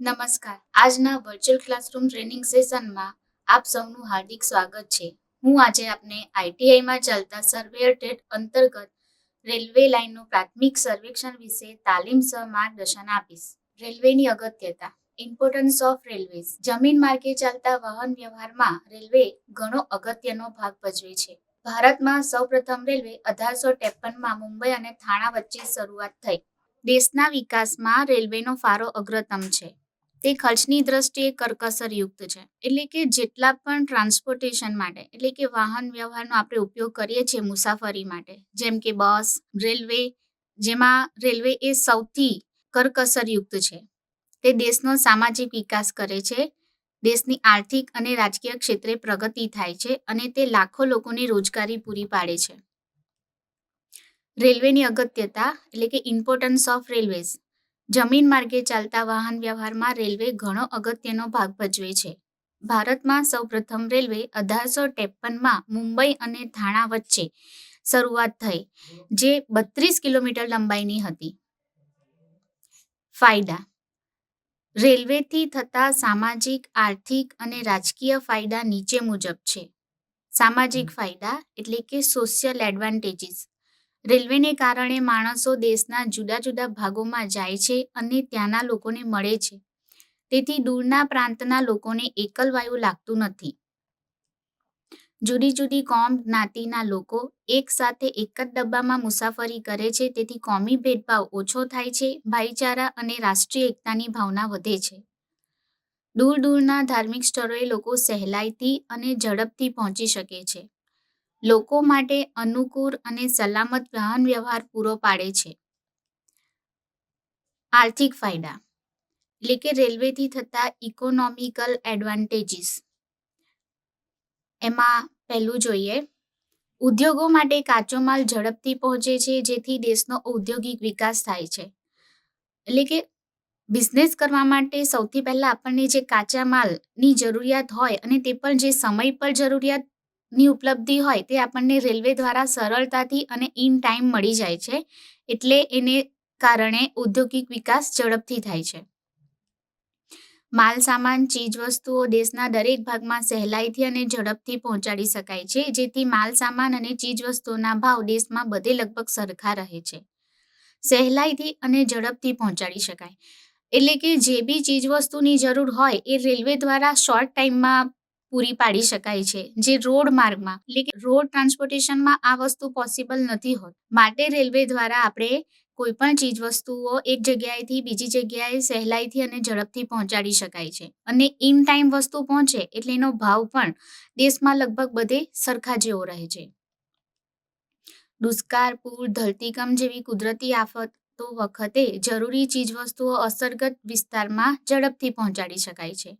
નમસ્કાર. આજના virtual classroom training સેશનમાં આપ સૌનું હાર્દિક સ્વાગત છે. હું આજે આપને આઈટીઆઈમાં ચાલતા સર્વેયર ટેટ અંતર્ગત રેલવે લાઇનનું પ્રાથમિક સર્વેક્ષણ વિશે તાલીમ સહ માર્ગદર્શન આપીશ. રેલવેની અગત્યતા. ઇમ્પોર્ટન્સ ઓફ રેલવેઝ જમીન માર્ગે ચાલતા વાહન વ્યવહારમાં રેલવે ઘણો અગત્યનો ભાગ ભજવે છે. ભારતમાં સૌપ્રથમ રેલવે અઢારસો ત્રેપનમાં મુંબઈ અને થાણા વચ્ચે શરૂઆત થઈ. દેશના વિકાસમાં રેલવેનો ફાળો અગ્રતમ છે. તે ખર્ચની દ્રષ્ટિએ કરકસરયુક્ત છે. એટલે કે જેટલા પણ ટ્રાન્સપોર્ટેશન માટે, એટલે કે વાહન વ્યવહારનો આપણે ઉપયોગ કરીએ છીએ મુસાફરી માટે, જેમ કે બસ, રેલવે, જેમાં રેલવે એ સૌથી કરકસરયુક્ત છે. તે દેશનો સામાજિક વિકાસ કરે છે, દેશની આર્થિક અને રાજકીય ક્ષેત્રે પ્રગતિ થાય છે અને તે લાખો લોકોને રોજગારી પૂરી પાડે છે. રેલવેની અગત્યતા, એટલે કે ઇમ્પોર્ટન્સ ઓફ રેલવેઝ જમીન માર્ગે ચાલતા વાહન વ્યવહારમાં રેલવે ઘણો અગત્યનો ભાગ ભજવે છે. ભારતમાં સૌપ્રથમ રેલવે અઢારસો ત્રેપનમાં મુંબઈ અને થાણા વચ્ચે શરૂઆત થઈ જે બત્રીસ કિલોમીટર લંબાઈની હતી. ફાયદા. રેલવેથી થતા સામાજિક આર્થિક અને રાજકીય ફાયદા નીચે મુજબ છે. સામાજિક ફાયદા એટલે કે સોશિયલ એડવાન્ટેજીસ રેલવેને કારણે માણસો દેશના જુદા જુદા ભાગોમાં જાય છે અને ત્યાંના લોકોને મળે છે. તેથી દૂરના પ્રાંતના લોકોને એકલવાયું લાગતું નથી. જુદી જુદી કોમ જ્ઞાતિના લોકો એક સાથે એક જ ડબ્બામાં મુસાફરી કરે છે, તેથી કોમી ભેદભાવ ઓછો થાય છે, ભાઈચારા અને રાષ્ટ્રીય એકતાની ભાવના વધે છે. દૂર દૂરના ધાર્મિક સ્થળોએ લોકો સહેલાઈથી અને ઝડપથી પહોંચી શકે છે. લોકો માટે અનુકૂળ અને સલામત વાહન વ્યવહાર પૂરો પાડે છે. આર્થિક ફાયદા, એટલે કે રેલવેથી થતા ઇકોનોમિકલ એડવાન્ટેજીસ એમાં પહેલું જોઈએ, ઉદ્યોગો માટે કાચો માલ ઝડપથી પહોંચે છે, જેથી દેશનો ઔદ્યોગિક વિકાસ થાય છે. એટલે કે બિઝનેસ કરવા માટે સૌથી પહેલાં આપણને જે કાચા માલની જરૂરિયાત હોય અને તે પણ જે સમય પર જરૂરિયાતની ઉપલબ્ધિ હોય તે આપણને રેલવે દ્વારા સરળતાથી અને ઇન ટાઈમ મળી જાય છે. એટલે એને કારણે ઔદ્યોગિક વિકાસ ઝડપથી થાય છે. માલ સામાન ચીજ વસ્તુઓ દેશના દરેક ભાગમાં સહેલાઈથી અને ઝડપથી પહોંચાડી શકાય છે, જેથી માલ સામાન અને ચીજ વસ્તુઓના ભાવ દેશમાં બધે લગભગ સરખા રહે છે. સહેલાઈથી અને ઝડપથી પહોંચાડી શકાય. એટલે કે જે બી ચીજ વસ્તુની જરૂર હોય એ રેલવે દ્વારા શોર્ટ ટાઈમમાં પૂરી પાડી શકાય છે, જે રોડ માર્ગમાં, એટલે કે રોડ ટ્રાન્સપોર્ટેશનમાં આ વસ્તુ પોસિબલ નથી હોત. માટે રેલવે દ્વારા આપણે કોઈ પણ ચીજ વસ્તુઓ એક જગ્યાએથી બીજી જગ્યાએ સહેલાઈથી અને ઝડપથી પહોંચાડી શકાય છે. અને ઇન ટાઈમ વસ્તુ પહોંચે એટલે એનો ભાવ પણ દેશમાં લગભગ બધે સરખા જેવો રહે છે. દુષ્કાળ, પૂર, ધરતીકંપ જેવી કુદરતી આફતો વખતે જરૂરી ચીજવસ્તુઓ અસરગત વિસ્તારમાં ઝડપથી પહોંચાડી શકાય છે.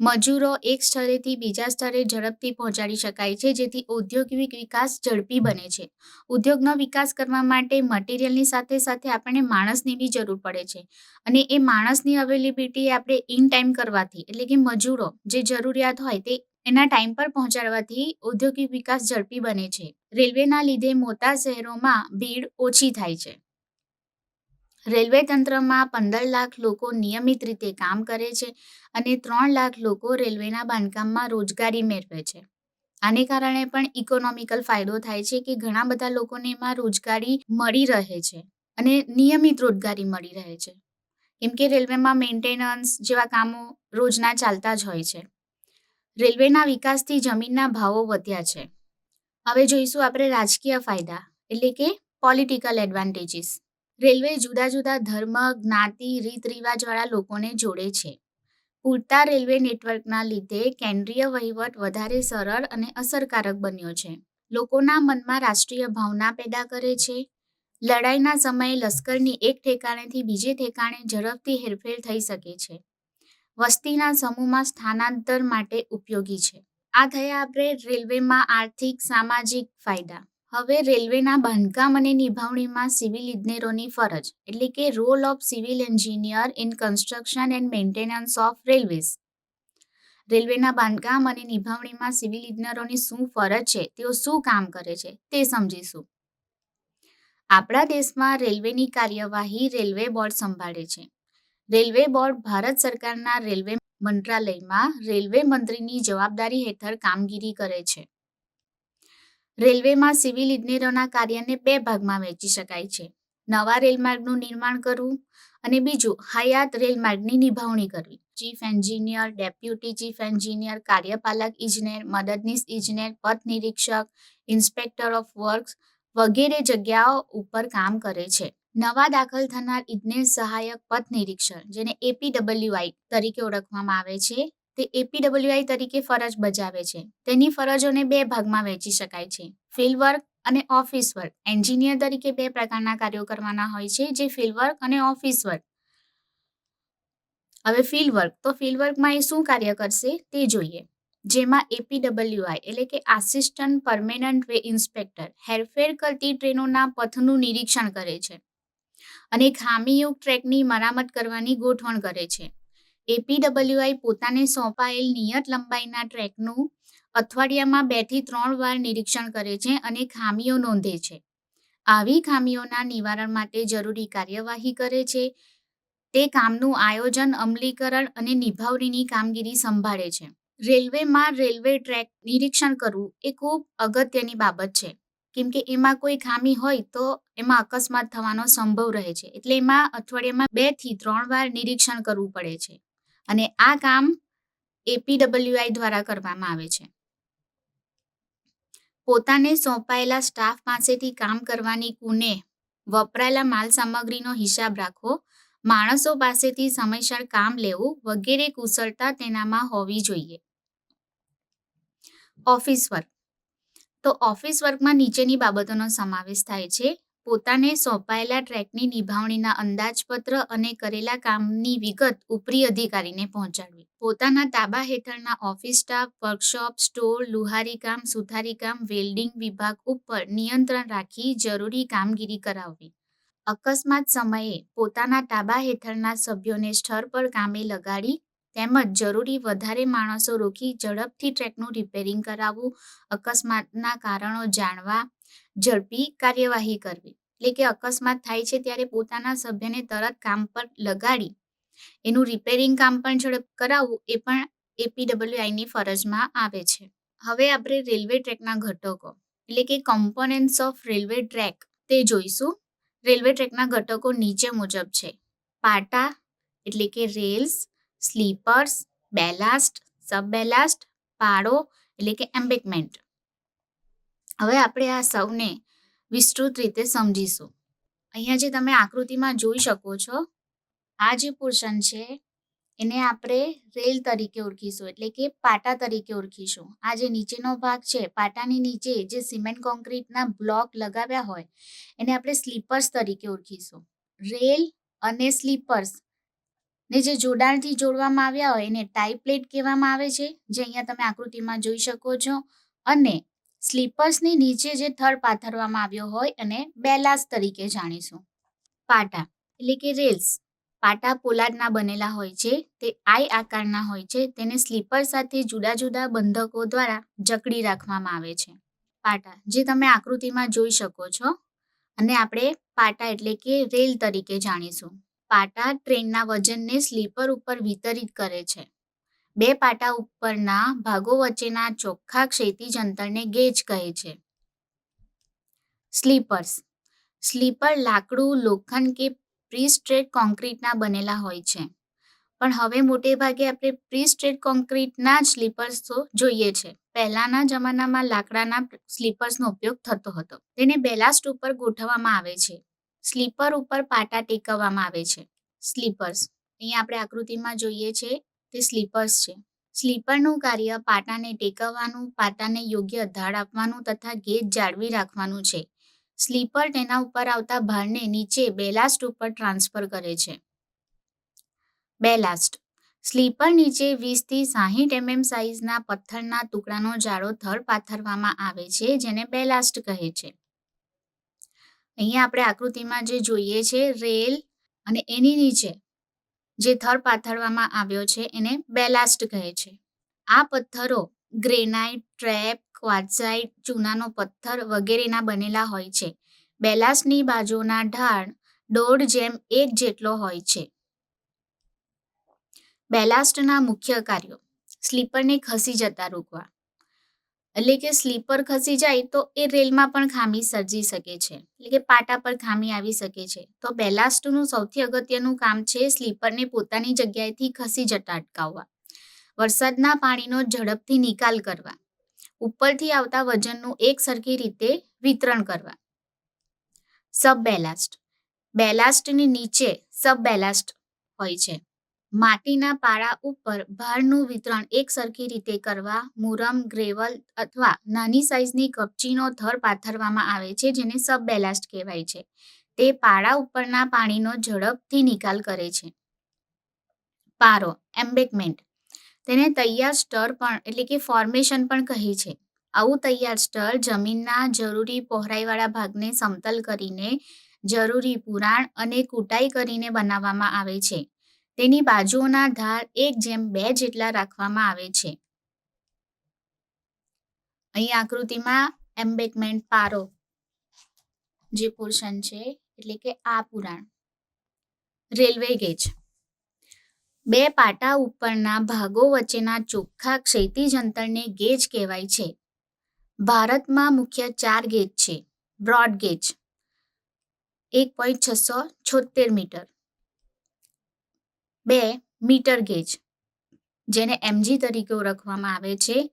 મજૂરો એક સ્થળેથી બીજા સ્થળે ઝડપથી પહોંચાડી શકાય છે, જેથી ઔદ્યોગિક વિકાસ ઝડપી બને છે. ઉદ્યોગનો વિકાસ કરવા માટે મટીરિયલની સાથે સાથે આપણને માણસની બી જરૂર પડે છે. અને એ માણસની અવેલેબિલિટી આપણે ઇન ટાઈમ કરવાથી, એટલે કે મજૂરો જે જરૂરિયાત હોય તે એના ટાઈમ પર પહોંચાડવાથી ઔદ્યોગિક વિકાસ ઝડપી બને છે. રેલવેના લીધે મોટા શહેરોમાં ભીડ ઓછી થાય છે. રેલવે તંત્રમાં પંદર લાખ લોકો નિયમિત રીતે કામ કરે છે અને ત્રણ લાખ લોકો રેલવેના બાંધકામમાં રોજગારી મેળવે છે. આને કારણે પણ ઇકોનોમિકલ ફાયદો થાય છે કે ઘણા બધા લોકોને એમાં રોજગારી મળી રહે છે અને નિયમિત રોજગારી મળી રહે છે. કેમ કે રેલવેમાં મેન્ટેનન્સ જેવા કામો રોજના ચાલતા જ હોય છે. રેલવેના વિકાસથી જમીનના ભાવો વધ્યા છે. હવે જોઈશું આપણે રાજકીય ફાયદા એટલે કે પોલિટિકલ એડવાન્ટેજીસ રેલવે જુદા જુદા ધર્મ, જ્ઞાતિ, રીત રિવાજવાળા લોકોને જોડે છે. પૂરતા રેલવે નેટવર્કના લીધે કેન્દ્રીય વહીવટ વધારે સરળ અને અસરકારક બન્યો છે. લોકોના મનમાં રાષ્ટ્રીય ભાવના પેદા કરે છે. લડાઈના સમયે લશ્કરની એક ઠેકાણેથી બીજે ઠેકાણે ઝડપથી હેરફેર થઈ શકે છે. વસ્તીના સમૂહમાં સ્થાનાંતર માટે ઉપયોગી છે. આ થયા આપણે રેલવેમાં આર્થિક, સામાજિક ફાયદા હવે રેલવેના બાંધકામ અને નિભાવણીમાં સિવિલ ઇજનેરોની ફરજ, એટલે કે role of civil engineer in construction and maintenance of railways. રેલવેના બાંધકામ અને નિભાવણીમાં સિવિલ ઇજનેરોની શું ફરજ છે, તેઓ શું કામ કરે છે, તે સમજીશું. આપણા દેશમાં રેલવેની કાર્યવાહી રેલવે બોર્ડ સંભાળે છે. રેલવે બોર્ડ ભારત સરકારના રેલવે મંત્રાલયમાં રેલવે મંત્રીની જવાબદારી હેઠળ કામગીરી કરે છે. રેલવેમાં સિવિલ ઇજનેરોના કાર્યને બે ભાગમાં વહેંચી શકાય છે. નવા રેલમાર્ગનું નિર્માણ કરવું અને બીજું હયાત રેલમાર્ગની નિભાવણી કરવી. Chief engineer, deputy chief engineer, કાર્યપાલક ઇજનેર, મદદનીશ ઇજનેર, પથ નિરીક્ષક, ઇન્સ્પેક્ટર ઓફ વર્ક્સ વગેરે જગ્યાઓ ઉપર કામ કરે છે. નવા દાખલ થનાર ઇજનેર સહાયક પથ નિરીક્ષક જેને એપીડબલ્યુઆઈ તરીકે ઓળખવામાં આવે છે. તે એપીડબ્લ્યુઆઈ તરીકે ફરજ બજાવે છે. તેની ફરજોને બે ભાગમાં વહેંચી શકાય છે. ફિલ્ડ વર્ક અને ઓફિસ વર્ક એન્જિનિયર તરીકે બે પ્રકારના કાર્યો કરવાના હોય છે, જે ફિલ્ડ વર્ક અને ઓફિસ વર્ક હવે ફિલ્ડ વર્ક તો ફિલ્ડ વર્કમાં એ શું કાર્ય કરશે? તે જોઈએ. જેમાં એપીડબ્લ્યુઆઈ એટલે કે આસિસ્ટન્ટ પરમેનન્ટ વે ઇન્સ્પેક્ટર હેરફેર કરતી ટ્રેનોના પથનું નિરીક્ષણ કરે છે અને ખામીયુક્ત ટ્રેકની મરામત કરવાની ગોઠવણ કરે છે. એપીડબ્લ્યુઆઈ પોતાને સોંપાયેલ નિયત લંબાઈના ટ્રેકનું અઠવાડિયામાં બેથી ત્રણ વાર નિરીક્ષણ કરે છે અને ખામીઓ નોંધે છે. આવી ખામીઓના નિવારણ માટે જરૂરી કાર્યવાહી કરે છે. તે કામનું આયોજન, અમલીકરણ અને નિભાવણીની કામગીરી સંભાળે છે. રેલવેમાં રેલવે ટ્રેક નિરીક્ષણ કરવું એ ખૂબ અગત્યની બાબત છે. કેમ કે એમાં કોઈ ખામી હોય તો એમાં અકસ્માત થવાનો સંભવ રહે છે. એટલે એમાં અઠવાડિયામાં બેથી ત્રણ વાર નિરીક્ષણ કરવું પડે છે. અને આ કામ એપીડબ્લ્યુઆઈ દ્વારા કરવામાં આવે છે. પોતાને સોંપાયેલા સ્ટાફ પાસેથી કામ કરવાની કુને વપરાયેલા માલ સામગ્રીનો હિસાબ રાખવો માણસો પાસેથી સમયસર કામ લેવું વગેરે કુશળતા તેનામાં હોવી જોઈએ. Office work. તો ઓફિસ વર્કમાં નીચેની બાબતોનો સમાવેશ થાય છે. પોતાને સોંપાયેલા ટ્રેકની નિભાવણીના અંદાજપત્ર અને કરેલા કામની વિગત ઉપરી અધિકારીને પહોંચાડવી. પોતાના તાબા હેઠળના ઓફિસ સ્ટાફ, વર્કશોપ, સ્ટોર, લુહારી કામ, સુથારી કામ, વેલ્ડિંગ વિભાગ ઉપર નિયંત્રણ રાખી જરૂરી કામગીરી કરાવવી. અકસ્માત સમયે પોતાના તાબા હેઠળના સભ્યોને સ્થળ પર કામે લગાડી તેમજ જરૂરી વધારે માણસો રોકી ઝડપથી ટ્રેકનું રિપેરિંગ કરાવવું, અકસ્માતના કારણો જાણવા ઝડપી કાર્યવાહી કરવી. એટલે કે અકસ્માત થાય છે ત્યારે પોતાના સભ્યને તરત કામ પર લગાડી. એનું રિપેરિંગ કામ પણ ઝડપ કરાવવું એ પણ એપીડબ્લ્યુઆઈની ફરજમાં આવે છે. હવે આપણે રેલવે ટ્રેકના ઘટકો, એટલે કે કમ્પોનન્ટ્સ ઓફ રેલવે ટ્રેક તે જોઈશું. રેલવે ટ્રેકના ઘટકો નીચે મુજબ છે. પાટા, એટલે કે rails sleepers ballast sub ballast પાડો એટલે કે એમ્બેકમેન્ટ હવે આપણે આ સૌને વિસ્તૃત રીતે સમજીશું. અહીંયા જે તમે આકૃતિમાં જોઈ શકો છો, આ જે પોર્શન છે, એને આપણે રેલ તરીકે ઓળખીશું, એટલે કે પાટા તરીકે ઓળખીશું. આ જે નીચેનો ભાગ છે, પાટાની નીચે જે સિમેન્ટ કોન્ક્રીટના બ્લોક લગાવ્યા હોય, એને આપણે સ્લીપર્સ તરીકે ઓળખીશું. રેલ અને સ્લીપર્સ ને જે જોડાણથી જોડવામાં આવ્યા હોય, એને ટાઈ પ્લેટ કહેવામાં આવે છે, જે અહીંયા તમે આકૃતિમાં જોઈ શકો છો. અને સ્લીપર્સની નીચે જે થર પાથરવામાં આવ્યો હોય અને બેલાસ તરીકે જાણીશું. પાટા, એટલે કે રેલ્સ. પાટા પોલાદના બનેલા હોય છે, તે આઈ આકારના હોય છે, તેને સ્લીપર સાથે જુદા જુદા બંધકો દ્વારા જકડી રાખવામાં આવે છે. પાટા, જે તમે આકૃતિમાં જોઈ શકો છો, અને આપણે પાટા એટલે કે રેલ તરીકે જાણીશું. પાટા ટ્રેનના વજનને સ્લીપર ઉપર વિતરિત કરે છે. બે પાટા ઉપરના ભાગો વચ્ચેના ચોખ્ખા ક્ષૈતિજ અંતરને ગેજ કહે છે. સ્લીપર્સ. સ્લીપર લાકડું, લોખંડ કે પ્રી કોન્ક્રીટના બનેલા હોય છે. પણ હવે મોટે ભાગે આપણે પ્રીસ્ટ્રેટ કોન્ક્રીટના જ સ્લીપર્સ તો જોઈએ છે. પહેલાના જમાનામાં લાકડાના સ્લીપર્સનો ઉપયોગ થતો હતો. તેને બેલાસ્ટ ઉપર ગોઠવવામાં આવે છે. સ્લીપર ઉપર પાટા ટેકવવામાં આવે છે. સ્લીપર્સ. અહીંયા આપણે આકૃતિમાં જોઈએ છે તે સ્લીપર્સ છે. સ્લીપરનું કાર્ય પાટાને ટેકવવાનું, પાટાને યોગ્ય ધાડ આપવાનું તથા ગેજ જાળવી રાખવાનું છે. સ્લીપર તેના ઉપર આવતા ભારને નીચે બેલાસ્ટ ઉપર ટ્રાન્સફર કરે છે. બેલાસ્ટ સ્લીપર નીચે વીસથી સાહીઠ એમએમ સાઇઝના પથ્થરના ટુકડાનો જાડો થર પાથરવામાં આવે છે, જેને બેલાસ્ટ કહે છે. અહીંયા આપણે આકૃતિમાં જે જોઈએ છે રેલ અને એની નીચે જે થર પાથરવામાં આવ્યો છે એને બેલાસ્ટ કહે છે. આ પથ્થરો ગ્રેનાઇટ, ટ્રેપ ક્વાર્ટઝાઇટ ચૂનાનો પથ્થર વગેરેના બનેલા હોય છે. બેલાસ્ટની બાજુના ઢાળ દોઢ જેમ એક જેટલો હોય છે. બેલાસ્ટના મુખ્ય કાર્યો. સ્લીપરને ખસી જતા રોકવા. એટલે કે સ્લીપર ખસી જાય તો એ રેલમાં પણ ખામી સર્જી શકે છે. એટલે કે પાટા પર ખામી આવી શકે છે. તો બેલાસ્ટનું સૌથી અગત્યનું કામ છે સ્લીપરને પોતાની જગ્યાએથી ખસી જતા અટકાવવા. વરસાદના પાણીનો ઝડપથી નિકાલ કરવા. ઉપરથી આવતા વજનનું એક સરખી રીતે વિતરણ કરવા. સબ બેલાસ્ટ બેલાસ્ટની નીચે સબ બેલાસ્ટ હોય છે. માટીના પાળા ઉપર ભારનું વિતરણ એક સરખી રીતે કરવા, મુરમ, ગ્રેવલ અથવા નાની સાઇઝની કપચીનો થર પાથરવામાં આવે છે, જેને સબ બેલાસ્ટ કહેવાય છે. તે પાળા ઉપરના પાણીનો ઝડપથી નિકાલ કરે છે. પારો, એમ્બેકમેન્ટ. તેને તૈયાર સ્ટર પણ, એટલે કે ફોર્મેશન પણ કહે છે. આવું તૈયાર સ્ટર જમીનના જરૂરી પહોળાઈવાળા ભાગને સમતલ કરીને, જરૂરી પુરાણ અને કૂટાઈ કરીને બનાવવામાં આવે છે. તેની બાજુઓના ધાર એક જેમ બે જેટલા રાખવામાં આવે છે. અહીં આકૃતિમાં એમ્બેકમેન્ટ પારો જે પોર્શન છે, એટલે કે આ પુરાણ. Railway gauge. બે પાટા ઉપરના ભાગો વચ્ચેના ચોખ્ખા ક્ષૈતિજ અંતરને ગેજ કહેવાય છે. ભારતમાં મુખ્ય ચાર ગેજ છે. Broad gauge. એક પોઈન્ટ છસો છોતેર મીટર. બે મીટર ગેજ, જેને એમજી તરીકે ઓળખવામાં આવે છે.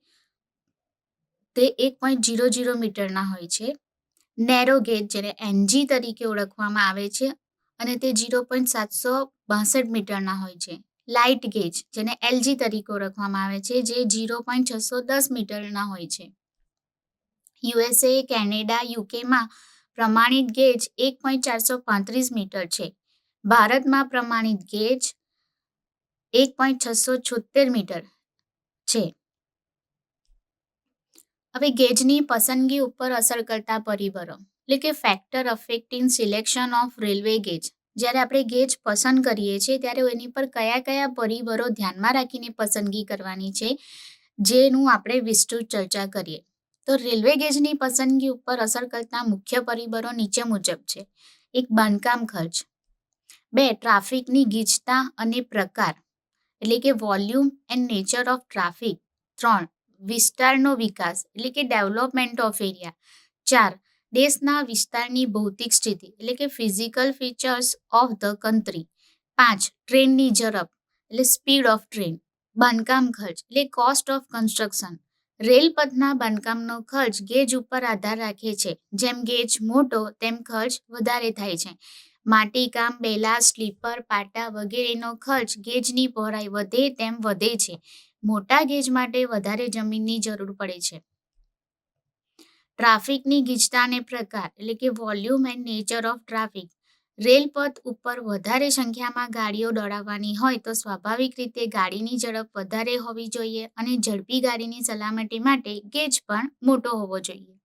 તે એક પોઈન્ટ જીરો જીરો મીટરના હોય છે. નેરો ગેજ, જેને એનજી તરીકે ઓળખવામાં આવે છે અને તે જીરો પોઈન્ટ સાતસો બાસઠ મીટરના હોય છે. લાઇટ ગેજ, જેને એલજી તરીકે ઓળખવામાં આવે છે, જે જીરો પોઈન્ટ છસો દસ મીટરના હોય છે. યુએસએ કેનેડા યુકેમાં પ્રમાણિત ગેજ એક પોઈન્ટ ચારસો પાંત્રીસ મીટર છે. ભારતમાં પ્રમાણિત ગેજ એક પોઈન્ટ છસો છોતેર મીટર છે. હવે ગેજની પસંદગી ઉપર અસર કરતા પરિબળો, એટલે કે factor affecting selection of railway gauge જ્યારે આપણે ગેજ પસંદ કરીએ છીએ, ત્યારે એની પર કયા કયા પરિબળો ધ્યાનમાં રાખીને પસંદગી કરવાની છે, જેનું આપણે વિસ્તૃત ચર્ચા કરીએ. તો રેલવે ગેજની પસંદગી ઉપર અસર કરતા મુખ્ય પરિબળો નીચે મુજબ છે. એક બાંધકામ ખર્ચ. બે ટ્રાફિકની ગીચતા અને પ્રકાર. એટલે કે volume and nature of traffic. ત્રણ, વિસ્તારનો વિકાસ, એટલે કે ડેવલપમેન્ટ ઓફ એરિયા. ચાર, દેશના વિસ્તારની ભૌતિક સ્થિતિ, એટલે કે physical features of the country. પાંચ, ટ્રેનની ઝડપ, એટલે સ્પીડ ઓફ ટ્રેન. બાંધકામ ખર્ચ, એટલે કોસ્ટ ઓફ કન્સ્ટ્રક્શન. રેલપથના બાંધકામનો ખર્ચ ગેજ ઉપર આધાર રાખે છે. જેમ ગેજ મોટો, તેમ ખર્ચ વધારે થાય છે. માટીકામ બેલા સ્લીપર, પાટા વગેરેનો ખર્ચ ગેજની પહોળાઈ વધે તેમ વધે છે. મોટા ગેજ માટે વધારે જમીનની જરૂર પડે છે. ટ્રાફિકની ગીચતા અને પ્રકાર એટલે કે volume and nature of traffic. રેલપથ ઉપર વધારે સંખ્યામાં ગાડીઓ દોડાવવાની હોય તો સ્વાભાવિક રીતે ગાડીની ઝડપ વધારે હોવી જોઈએ અને ઝડપી ગાડીની સલામતી માટે ગેજ પણ મોટો હોવો જોઈએ.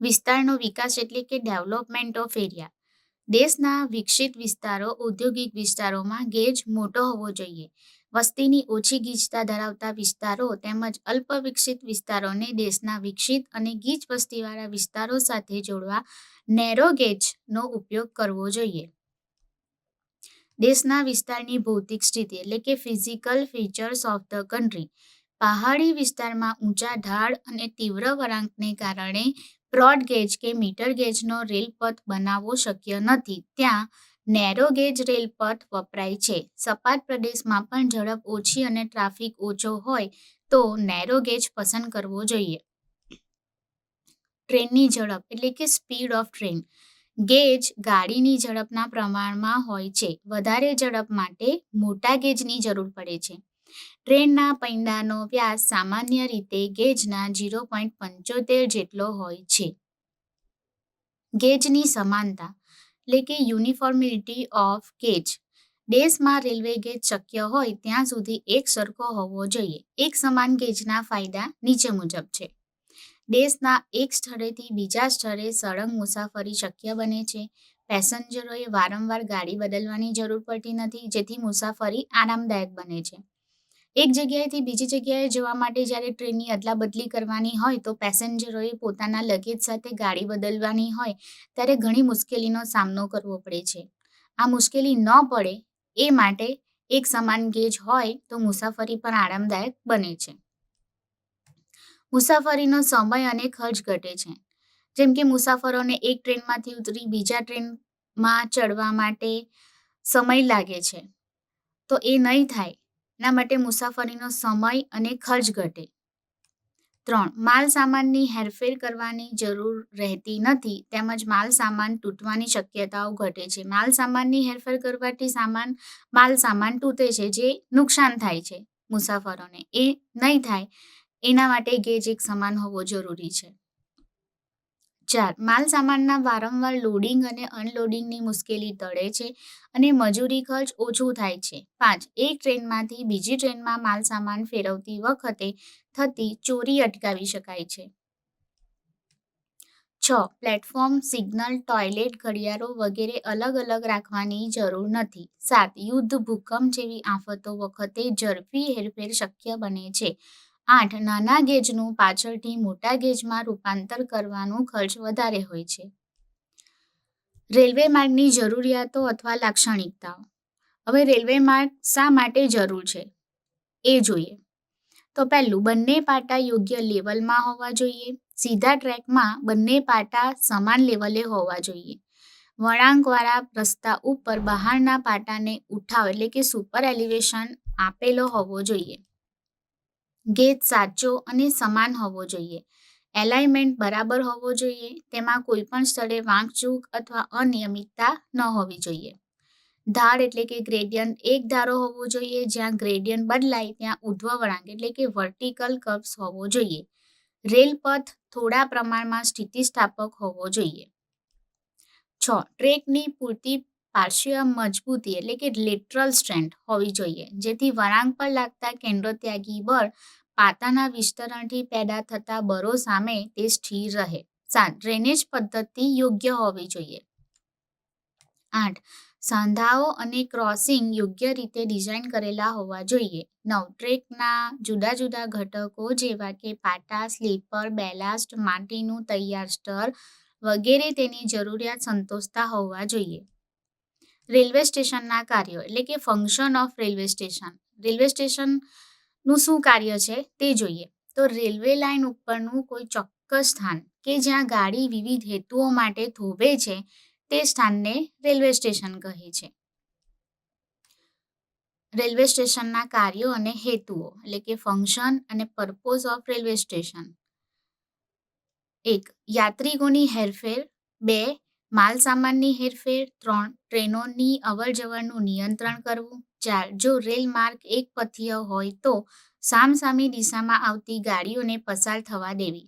વિસ્તારનો વિકાસ એટલે કે ડેવલપમેન્ટ ઓફ એરિયા. દેશના વિકસિત વિસ્તારો, ઔદ્યોગિક વિસ્તારોમાં ગેજ મોટો હોવો જોઈએ. વસ્તીની ઓછી ગીચતા ધરાવતા વિસ્તારો તેમજ અલ્પ વિકસિત વિસ્તારોને દેશના વિકસિત અને ગીચ વસ્તીવાળા વિસ્તારો સાથે જોડવા નેરો ગેજનો ઉપયોગ કરવો જોઈએ. દેશના વિસ્તારની ભૌતિક સ્થિતિ એટલે કે physical features of the country. પહાડી વિસ્તારમાં ઊંચા ઢાળ અને તીવ્ર વળાંકને કારણે બ્રોડ ગેજ કે મીટર ગેજનો રેલપથ બનાવવો શક્ય નથી. ત્યાં નેરો ગેજ રેલપથ વપરાય છે. સપાટ પ્રદેશમાં પણ ઝડપ ઓછી અને ટ્રાફિક ઓછો હોય તો નેરો ગેજ પસંદ કરવો જોઈએ. ટ્રેનની ઝડપ એટલે કે સ્પીડ ઓફ ટ્રેન. ગેજ ગાડીની ઝડપના પ્રમાણમાં હોય છે. વધારે ઝડપ માટે મોટા ગેજની જરૂર પડે છે. ટ્રેનના પૈંડાનો વ્યાસ સામાન્ય રીતે ગેજના ઝીરો પોઈન્ટ પંચોતેર જેટલો હોય છે. ગેજની સમાનતા એટલે કે યુનિફોર્મિલિટી ઓફ ગેજ. દેશમાં રેલવે ગેજ શક્ય હોય ત્યાં સુધી એક સરખો હોવો જોઈએ. એક સમાન ગેજના ફાયદા નીચે મુજબ છે. દેશના એક સ્થળેથી બીજા સ્થળે સળંગ મુસાફરી શક્ય બને છે. પેસેન્જરોએ વારંવાર ગાડી બદલવાની જરૂર પડતી નથી, જેથી મુસાફરી આરામદાયક બને છે. એક જગ્યાએથી બીજી જગ્યાએ જવા માટે જ્યારે ટ્રેનની અદલાબદલી કરવાની હોય તો પેસેન્જરોએ પોતાના લગેજ સાથે ગાડી બદલવાની હોય ત્યારે ઘણી મુશ્કેલીનો સામનો કરવો પડે છે. આ મુશ્કેલી ન પડે એ માટે એક સમાન ગેજ હોય તો મુસાફરી પણ આરામદાયક બને છે. મુસાફરીનો સમય અને ખર્ચ ઘટે છે. જેમ કે મુસાફરોને એક ટ્રેનમાંથી ઉતરી બીજા ટ્રેનમાં ચડવા માટે સમય લાગે છે. તો એ નહીં થાય એના માટે મુસાફરીનો સમય અને ખર્ચ ઘટે. ત્રણ માલ સામાનની હેરફેર કરવાની જરૂર રહેતી નથી, તેમજ માલ સામાન તૂટવાની શક્યતાઓ ઘટે છે. માલ સામાનની હેરફેર કરવાથી સામાન માલ સામાન તૂટે છે, જે નુકસાન થાય છે મુસાફરોને. એ નહીં થાય, એના માટે ગેજ એક સમાન હોવો જરૂરી છે. ચાર. માલ સામાનના વારંવાર લોડિંગ અને અનલોડિંગની મુશ્કેલી ટળે છે અને મજૂરી ખર્ચ ઓછો થાય છે. પાંચ. એક ટ્રેનમાંથી બીજી ટ્રેનમાં માલ સામાન ફેરવતી વખતે થતી ચોરી અટકાવી શકાય છે. છ. પ્લેટફોર્મ સિગ્નલ ટોયલેટ ઘડિયાળો વગેરે અલગ અલગ રાખવાની જરૂર નથી. સાત. યુદ્ધ ભૂકંપ જેવી આફતો વખતે ઝડપી હેરફેર શક્ય બને છે. આઠ નાના ગેજનું પાછળથી મોટા ગેજમાં રૂપાંતર કરવાનું ખર્ચ વધારે હોય છે. રેલવે માર્ગની જરૂરિયાતો અથવા લાક્ષણિકતાઓ. હવે રેલવે માર્ગ શા માટે જરૂર છે? એ જોઈએ. તો પહેલું, બંને પાટા યોગ્ય લેવલમાં હોવા જોઈએ. સીધા ટ્રેકમાં બંને પાટા સમાન લેવલે હોવા જોઈએ. વળાંકવાળા રસ્તા ઉપર બહારના પાટાને ઉઠાવ એટલે કે સુપર એલિવેશન આપેલો હોવો જોઈએ. ગેજ સાચો અને સમાન હોવો જોઈએ. એલાઇનમેન્ટ બરાબર હોવો જોઈએ. તેમાં કોઈ પણ સ્થળે વાંકચૂક અથવા અનિયમિતતા ન હોવી જોઈએ. ધાર એટલે કે ગ્રેડિયન્ટ એક ધારો હોવો જોઈએ. જ્યાં ગ્રેડિયન્ટ બદલાય, ત્યાં ઉધ્વ વળાંક એટલે કે વર્ટિકલ કર્વ્સ હોવો જોઈએ. રેલ પથ થોડા પ્રમાણમાં સ્થિતિસ્થાપક હોવો જોઈએ. છ, ટ્રેકની પૂરતી પાર્શ્વીય મજબૂતી એટલે કે લેટરલ સ્ટ્રેન્થ હોવી જોઈએ. જેથી વળાંક પર લાગતા કેન્દ્રોત્યાગી બળ પાતાના વિસ્તરણથી પેદા થતા બરો સામે તે સ્થિર રહે. સાત ડ્રેનેજ પદ્ધતિ યોગ્ય હોવી જોઈએ. આઠ, સાંધાઓ અને ક્રોસિંગ યોગ્ય રીતે ડિઝાઇન કરેલા હોવા જોઈએ. નવ, ટ્રેકના જુદા જુદા ઘટકો જેવા કે પાટા, સ્લીપર, બેલાસ્ટ, માટીનું તૈયાર સ્ટર વગેરે તેની જરૂરિયાત સંતોષતા હોવા જોઈએ. રેલવે સ્ટેશનના કાર્યો એટલે કે function of railway station. Railway સ્ટેશનનું શું કાર્ય છે તે જોઈએ. તો રેલવે લાઇન ઉપરનું કોઈ ચોક્કસ સ્થાન કે જ્યાં ગાડી વિવિધ હેતુઓ માટે થોભે છે તે સ્થાનને રેલવે સ્ટેશન કહે છે. રેલવે સ્ટેશનના કાર્યો અને હેતુઓ, એટલે કે ફંક્શન અને પર્પોઝ ઓફ રેલવે સ્ટેશન. એક, યાત્રિકોની હેરફેર. બે માલ સામાનની હેરફેર. ત્રણ, ટ્રેનોની અવર જવરનું નિયંત્રણ કરવું. ચાર જો રેલ માર્ગ એક પથીય હોય તો સામસામી દિશામાં આવતી ગાડીઓને પસાર થવા દેવી.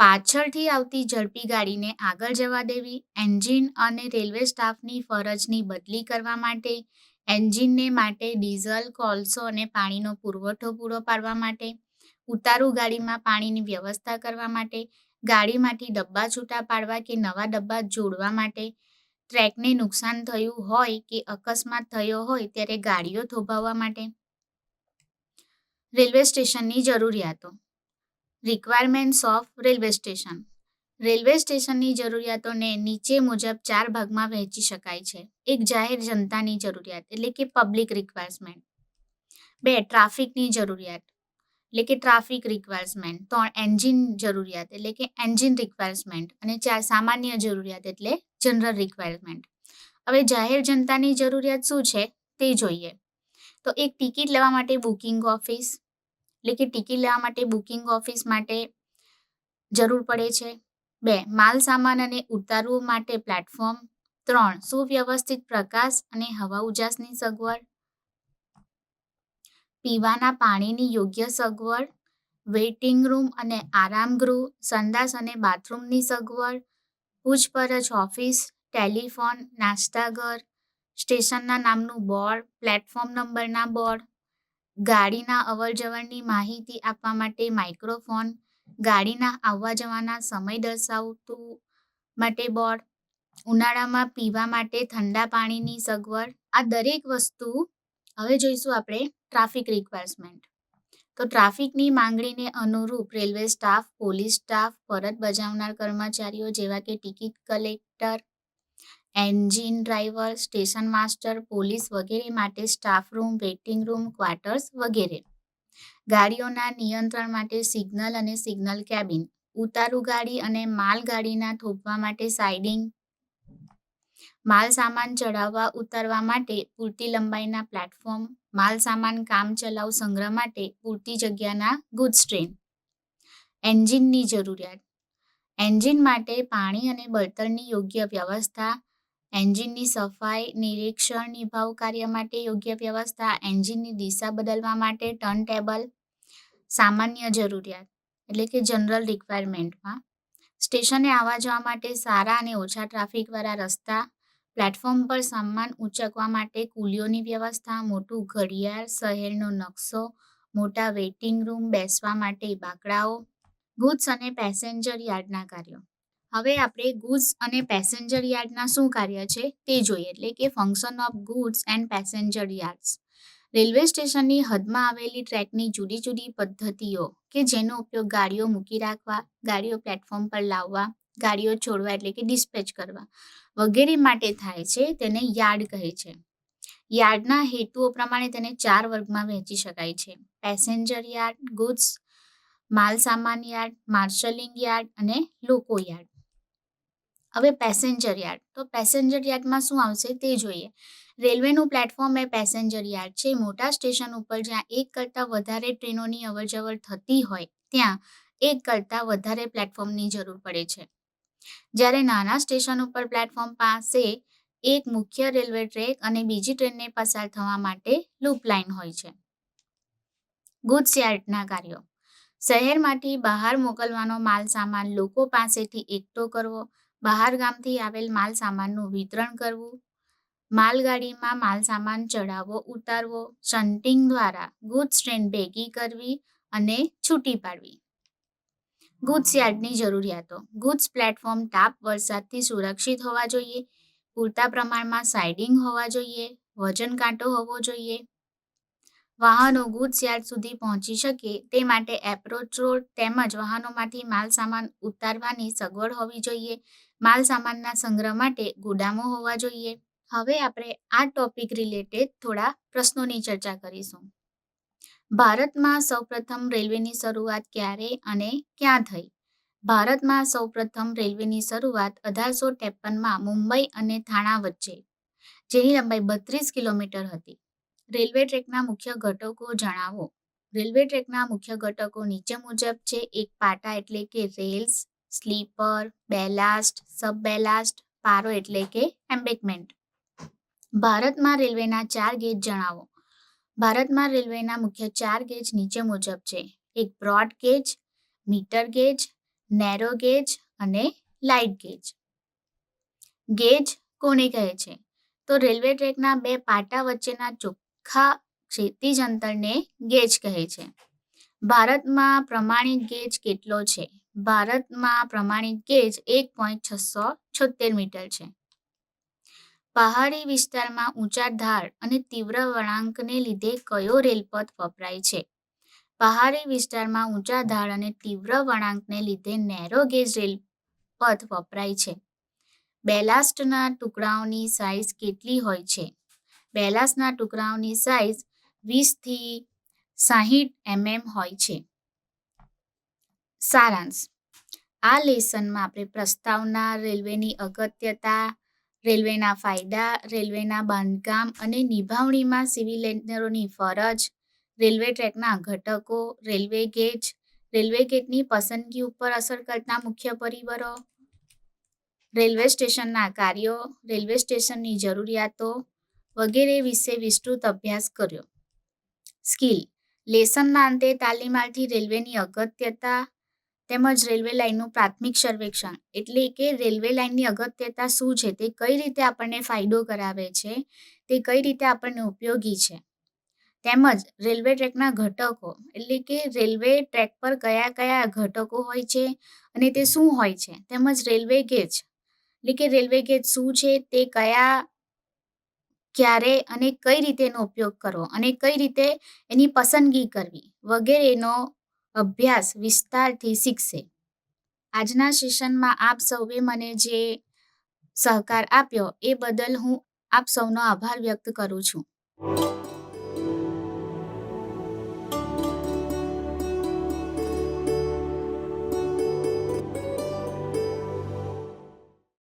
પાછળથી આવતી ઝડપી ગાડીને આગળ જવા દેવી. એન્જિન અને રેલવે સ્ટાફની ફરજની બદલી કરવા માટે, એન્જિનને માટે ડીઝલ, કોલસો અને પાણીનો પુરવઠો પૂરો પાડવા માટે, ઉતારુ ગાડીમાં પાણીની વ્યવસ્થા કરવા માટે, ગાડીમાંથી ડબ્બા છૂટા પાડવા કે નવા ડબ્બા જોડવા માટે ટ્રેકને નુકસાન થયું હોય કે અકસ્માત થયો હોય ત્યારે ગાડીઓ થોભાવવા માટે. રેલવે સ્ટેશનની જરૂરિયાતો. Requirements of railway station railway સ્ટેશનની જરૂરિયાતોને નીચે મુજબ ચાર ભાગમાં વહેંચી શકાય છે. એક જાહેર જનતાની જરૂરિયાત એટલે કે પબ્લિક રિક્વાયરમેન્ટ બે ટ્રાફિકની જરૂરિયાત. એટલે કે ટ્રાફિક રિક્વાયરમેન્ટ ત્રણ એન્જિન જરૂરિયાત, એટલે કે એન્જિન રિક્વાયરમેન્ટ અને ચાર સામાન્ય જરૂરિયાત એટલે જનરલ રિક્વાયરમેન્ટ હવે જાહેર જનતાની જરૂરિયાત શું છે? તે જોઈએ. તો એક ટિકિટ લેવા માટે બુકિંગ ઓફિસ એટલે કે ટિકિટ લેવા માટે બુકિંગ ઓફિસ માટે જરૂર પડે છે. બે, માલ સામાન અને ઉતારવું માટે પ્લેટફોર્મ ત્રણ, સુવ્યવસ્થિત પ્રકાશ અને હવા ઉજાસની સગવડ. પીવાના પાણીની યોગ્ય સગવડ, વેઇટિંગ રૂમ અને આરામગૃહ સંડાસ અને બાથરૂમની સગવડ, પૂછપરછ ઓફિસ, ટેલિફોન નાસ્તાઘર સ્ટેશનના નામનું બોર્ડ, પ્લેટફોર્મ નંબરના બોર્ડ, ગાડીના અવર જવરની માહિતી આપવા માટે માઇક્રોફોન, ગાડીના આવવા જવાના સમય દર્શાવતું માટે બોર્ડ, ઉનાળામાં પીવા માટે ઠંડા પાણીની સગવડ, આ દરેક વસ્તુ હવે જોઈશું આપણે ટ્રાફિક રિક્વાયરમેન્ટ તો ટ્રાફિકની માંગણીને અનુરૂપ રેલવે સ્ટાફ પોલીસ સ્ટાફ ફરજ બજાવનાર કર્મચારીઓ જેવા કે ticket collector engine driver station master police વગેરે માટે staff room waiting room quarters વગેરે. ગાડીઓના નિયંત્રણ માટે સિગ્નલ અને સિગ્નલ કેબિન ઉતારું ગાડી અને માલગાડીના થોભવા માટે સાઇડિંગ માલ સામાન ચડાવવા ઉતારવા માટે પૂરતી લંબાઈના પ્લેટફોર્મ માલ સામાન કામચલાઉ સંગ્રહ માટે પૂરતી જગ્યાના ગુડ્સ ટ્રેન એન્જિનની જરૂરિયાત. એન્જિન માટે પાણી અને બળતણની યોગ્ય વ્યવસ્થા. એન્જિનની સફાઈ, નિરીક્ષણ, નિભાવ કાર્ય માટે યોગ્ય વ્યવસ્થા. એન્જિનની દિશા બદલવા માટે ટર્ન ટેબલ સામાન્ય જરૂરિયાત, એટલે કે જનરલ રિક્વાયરમેન્ટમાં સ્ટેશને આવવા જવા માટે સારા અને ઓછા ટ્રાફિકવાળા રસ્તા. પ્લેટફોર્મ પર સામાન ઉંચકવા માટે કુલીઓની વ્યવસ્થા, મોટું ઘડિયાળ, શહેરનો નકશો, મોટા વેઇટિંગ રૂમ, બેસવા માટે બાકડાઓ, ગુડ્સ અને પેસેન્જર યાર્ડના કાર્યો. હવે આપણે ગુડ્સ અને પેસેન્જર યાર્ડના શું કાર્ય છે તે જોઈએ, એટલે કે function of goods and passenger yards. Railway સ્ટેશનની હદમાં આવેલી ટ્રેકની જુદી જુદી પદ્ધતિઓ કે જેનો ઉપયોગ ગાડીઓ મૂકી રાખવા, ગાડીઓ પ્લેટફોર્મ પર લાવવા ગાડીઓ છોડવા એટલે કે ડિસ્પેચ કરવા વગેરે માટે થાય છે તેને યાર્ડ કહે છે. યાર્ડના હેતુઓ પ્રમાણે તેને ચાર વર્ગમાં વહેંચી શકાય છે. પેસેન્જર યાર્ડ ગુડ્સ માલ સામાન યાર્ડ માર્શલિંગ યાર્ડ અને લોકો યાર્ડ. હવે પેસેન્જર યાર્ડ. તો પેસેન્જર યાર્ડમાં શું આવશે તે જોઈએ. રેલવેનું પ્લેટફોર્મ એ પેસેન્જર યાર્ડ છે. મોટા સ્ટેશન ઉપર જ્યાં એક કરતાં વધારે ટ્રેનોની અવરજવર થતી હોય, ત્યાં એક કરતાં વધારે પ્લેટફોર્મની જરૂર પડે છે. જ્યારે નાના સ્ટેશન ઉપર પ્લેટફોર્મ પાસે એક મુખ્ય રેલવે ટ્રેક અને બીજી ટ્રેનને પસાર થવા માટે લૂપ લાઇન હોય છે. ગુડ્સ યાર્ડના કાર્યો. શહેરમાંથી બહાર મોકલવાનો માલ સામાન લોકો પાસેથી એકઠો કરવો, બહાર ગામથી આવેલ માલ સામાનનું વિતરણ કરવું, માલગાડીમાં માલ સામાન ચડાવવો ઉતારવો, શન્ટિંગ દ્વારા ગુડ્સ ટ્રેન ભેગી કરવી અને છૂટી પાડવી. ગુડ્સ યાર્ડની જરૂરિયાતો. ગુડ્સ પ્લેટફોર્મ તાપ વરસાદથી સુરક્ષિત હોવા જોઈએ, પૂરતા પ્રમાણમાં સાઇડિંગ હોવા જોઈએ, વજન કાંટો હોવો જોઈએ. વાહનો ગુડ્સ યાર્ડ સુધી પહોંચી શકે તે માટે એપ્રોચ રોડ તેમજ વાહનોમાંથી માલ સામાન ઉતારવાની સગવડ હોવી જોઈએ. માલ સામાનના સંગ્રહ માટે ગોદામો હોવા જોઈએ. હવે આપણે આ ટોપિક રિલેટેડ થોડા પ્રશ્નોની ચર્ચા કરીશું. ભારતમાં સૌપ્રથમ રેલવેની શરૂઆત ક્યારે અને ક્યાં થઈ? ભારતમાં સૌપ્રથમ રેલવેની શરૂઆત અઢારસો ત્રેપનમાં મુંબઈ અને થાણા વચ્ચે, જેની લંબાઈ બત્રીસ કિલોમીટર હતી. રેલવે ટ્રેકના મુખ્ય ઘટકો જણાવો. રેલવે ટ્રેકના મુખ્ય ઘટકો નીચે મુજબ છે, એક પાટા એટલે કે rails, sleeper, ballast sub ballast પારો એટલે કે એમ્બેકમેન્ટ. ભારતમાં રેલવેના ચાર ગેજ જણાવો. ભારતમાં રેલવેના મુખ્ય ચાર ગેજ નીચે મુજબ છે. એક broad gauge, metre gauge, narrow gauge અને લાઇટ ગેજ. ગેજ કોને કહે છે? તો રેલવે ટ્રેકના બે પાટા વચ્ચેના ચોખ્ખા ક્ષિતિજ અંતરને ગેજ કહે છે. ભારતમાં પ્રમાણિત ગેજ કેટલો છે? ભારતમાં પ્રમાણિત ગેજ એક પોઈન્ટ છસો છોતેર મીટર છે. પહાડી વિસ્તારમાં ઊંચા ઢાળ અને તીવ્ર વળાંકને લીધે કયો રેલપથ વપરાય છે? પહાડી વિસ્તારમાં ઊંચા ઢાળ અને તીવ્ર વળાંકને લીધે નેરો ગેજ રેલપથ વપરાય છે. બેલાસ્ટના ટુકડાઓની સાઇઝ કેટલી હોય છે? બેલાસ્ટના ટુકડાઓની સાઇઝ વીસથી સાહીઠ એમએમ હોય છે. સારાંશ. આ લેસનમાં આપણે પ્રસ્તાવના રેલવેની અગત્યતા રેલવેના ફાયદા, રેલવેના બાંધકામ અને નિભાવણીમાં સિવિલ એન્જિનિયરોની ફરજ, રેલવે ટ્રેકના ઘટકો, રેલવે ગેજ, રેલવે ગેટની પસંદગી ઉપર અસર કરતા મુખ્ય પરિબળો, રેલવે સ્ટેશનના કાર્યો, રેલવે સ્ટેશનની જરૂરિયાતો વગેરે વિશે વિસ્તૃત અભ્યાસ કર્યો. સ્કિલ, લેસનના અંતે તાલીમાર્થી રેલવેની અગત્યતા તેમજ રેલવે લાઇનનું પ્રાથમિક સર્વેક્ષણ. એટલે કે રેલવે લાઇનની અગત્યતા શું છે? તે કઈ રીતે આપણને ફાયદો કરાવે છે? તે કઈ રીતે આપણને ઉપયોગી છે? તેમજ રેલવે ટ્રેકના ઘટકો, એટલે કે રેલવે ટ્રેક પર કયા કયા ઘટકો હોય છે અને તે શું હોય છે? તેમજ રેલવે ગેજ, એટલે કે રેલવે ગેજ શું છે? તે કયા, ક્યારે અને કઈ રીતે એનો ઉપયોગ કરવો અને કઈ રીતે એની પસંદગી કરવી વગેરેનો અભ્યાસ વિસ્તારથી શીખશે. આજના સેશનમાં આપ સૌએ મને જે સહકાર આપ્યો એ બદલ હું આપ સૌનો આભાર વ્યક્ત કરું છું.